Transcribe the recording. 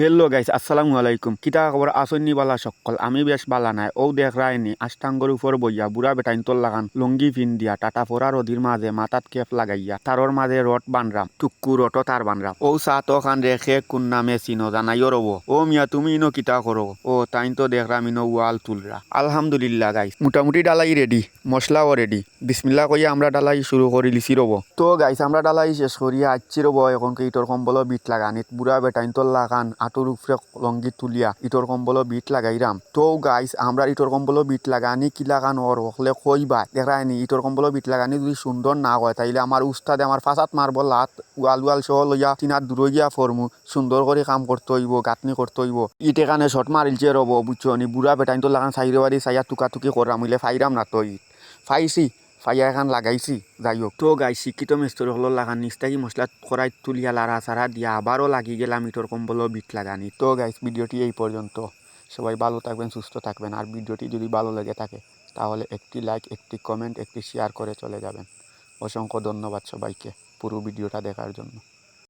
Hello guys আসসালামু আলাইকুম কিতা খবর আসন্নি বালা সকল। আমি বেশ বালা নাই। ও দেখ রায়নি আষ্টাঙ্গর উপর বইয়া বুড়া বেটাইন তোর লাগান, লঙ্গি ফিন দিয়া, টাটা ফোরা রদির মাঝে মাথাত কেপ লাগাইয়া তারর মাঝে রট বানরাম টুক্কু রটো তার বানরাম ও সাত খান রেখে কোন নামে চিনো জানাইও রব ও মিয়া, তুমি ইনো কিতা করো ও তাইন তো দেখরাম ইনো ওয়াল তুলরা আলহামদুলিল্লাহ গাইস মোটামুটি ডালাই রেডি মশলাও রেডি বিসমিল্লা কইয়া আমরা ডালাই শুরু করি লিছি রব তো গাইস আমরা ডালাই শেষ করিয়া আচ্ছি রব এখন ইটর কম্বল বিট লাগানিত বুড়া বেটাইন তোর লাগান আটুর উপরে লঙ্গি তুলিয়া ইটর কম্বল বিট লাগাইরাম তো গাইস আমরা ইটর কম্বল বিট লাগানি কি লাগান ওর হলে কইবা। দেখায়নি ইটর কম্বল বিট লাগানি যদি সুন্দর না হয়, তাইলে আমার উস্তাদে আমার ফাঁসাত মারব লাত ওয়াল ওয়াল সহ লইয়া তিনার দূর গিয়া ফরমু সুন্দর করে কাম করতে হইব গাঁথনি করতে হইব ইটে কানে শট মারিলছে রব বুঝছ নি বুড়া বেটাইন তো লাগান সাইরে বাড়ি সাইয়া টুকা টুকি করাম হইলে ফাইরাম না তো ইট ফাইছি। ফাইয়া এখন লাগাইছি যাই হোক তো গাই শিক্ষিত মিস্ত্রি হলো লাগান নিস্তাকি মশলা কড়াই তুলিয়া লাড়া সারা দিয়া আবারও লাগি গেলাম ইটোর কম্বলও বিট লাগানি তো গাইস ভিডিওটি এই পর্যন্ত সবাই ভালো থাকবেন সুস্থ থাকবেন। আর ভিডিওটি যদি ভালো লেগে থাকে তাহলে একটি লাইক একটি কমেন্ট একটি শেয়ার করে চলে যাবেন। অসংখ্য ধন্যবাদ সবাইকে পুরো ভিডিওটা দেখার জন্য।